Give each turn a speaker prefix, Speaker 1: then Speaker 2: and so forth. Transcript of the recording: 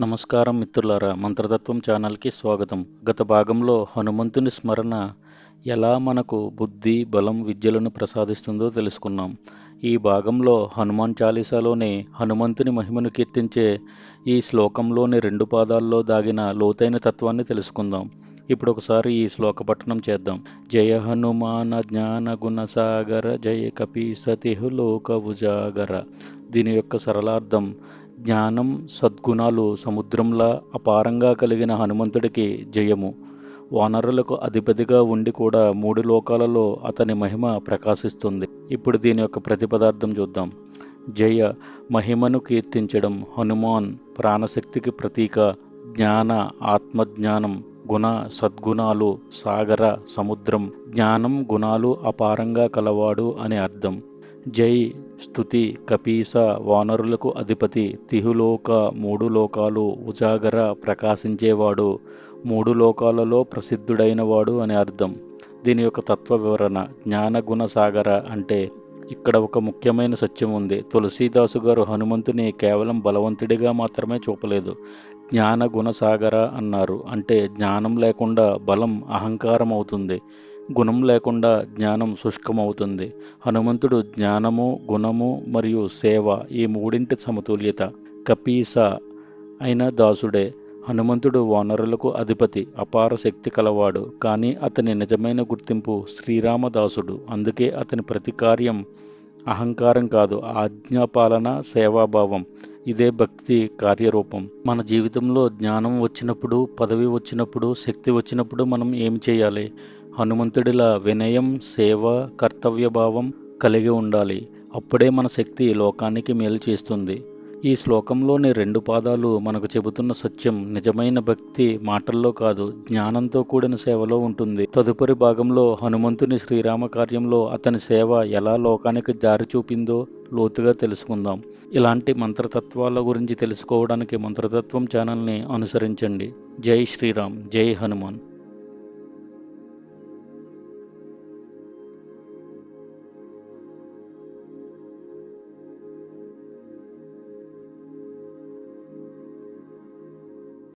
Speaker 1: నమస్కారం మిత్రులారా మంత్రతత్వం ఛానల్కి స్వాగతం. గత భాగంలో హనుమంతుని స్మరణ ఎలా మనకు బుద్ధి బలం విద్యలను ప్రసాదిస్తుందో తెలుసుకున్నాం. ఈ భాగంలో హనుమాన్ చాలీసాలోని హనుమంతుని మహిమను కీర్తించే ఈ శ్లోకంలోని రెండు పాదాల్లో దాగిన లోతైన తత్వాన్ని తెలుసుకుందాం. ఇప్పుడు ఒకసారి ఈ శ్లోక పఠనం చేద్దాం. జయ హనుమాన జ్ఞాన గుణసాగర జయ కపీసతిహు లోక ఉజాగర. దీని యొక్క సరళార్థం జ్ఞానం సద్గుణాలు సముద్రంలా అపారంగా కలిగిన హనుమంతుడికి జయము. వానరులకు అధిపతిగా ఉండి కూడా మూడు లోకాలలో అతని మహిమ ప్రకాశిస్తుంది. ఇప్పుడు దీని యొక్క ప్రతిపదార్థం చూద్దాం. జయ మహిమను కీర్తించడం హనుమాన్ ప్రాణశక్తికి ప్రతీక జ్ఞాన ఆత్మజ్ఞానం గుణ సద్గుణాలు సాగర సముద్రం జ్ఞానం గుణాలు అపారంగా కలవాడు అని అర్థం. జై స్థుతి కపీస వానరులకు అధిపతి తిహులోక మూడు లోకాలు ఉజాగర ప్రకాశించేవాడు మూడు లోకాలలో ప్రసిద్ధుడైనవాడు అని అర్థం. దీని యొక్క తత్వ వివరణ జ్ఞానగుణ సాగర అంటే ఇక్కడ ఒక ముఖ్యమైన సత్యం ఉంది. తులసీదాసు గారు హనుమంతుని కేవలం బలవంతుడిగా మాత్రమే చూపలేదు. జ్ఞాన గుణసాగర అన్నారు. అంటే జ్ఞానం లేకుండా బలం అహంకారం అవుతుంది గుణం లేకుండా జ్ఞానం శుష్కమవుతుంది. హనుమంతుడు జ్ఞానము గుణము మరియు సేవ ఈ మూడింటి సమతుల్యత. కపీస అయిన దాసుడే హనుమంతుడు వానరులకు అధిపతి అపార శక్తి కలవాడు. కానీ అతని నిజమైన గుర్తింపు శ్రీరామదాసుడు. అందుకే అతని ప్రతి కార్యం అహంకారం కాదు ఆజ్ఞాపాలన సేవాభావం. ఇదే భక్తి కార్యరూపం. మన జీవితంలో జ్ఞానం వచ్చినప్పుడు పదవి వచ్చినప్పుడు శక్తి వచ్చినప్పుడు మనం ఏం చేయాలి? హనుమంతుడిలా వినయం సేవ కర్తవ్యభావం కలిగి ఉండాలి. అప్పుడే మన శక్తి లోకానికి మేలు చేస్తుంది. ఈ శ్లోకంలోని రెండు పాదాలు మనకు చెబుతున్న సత్యం నిజమైన భక్తి మాటల్లో కాదు జ్ఞానంతో కూడిన సేవలో ఉంటుంది. తదుపరి భాగంలో హనుమంతుని శ్రీరామ కార్యంలో అతని సేవ ఎలా లోకానికి దారి చూపిందో లోతుగా తెలుసుకుందాం. ఇలాంటి మంత్రతత్వాల గురించి తెలుసుకోవడానికి మంత్రతత్వం ఛానల్ని అనుసరించండి. జై శ్రీరామ్ జై హనుమాన్.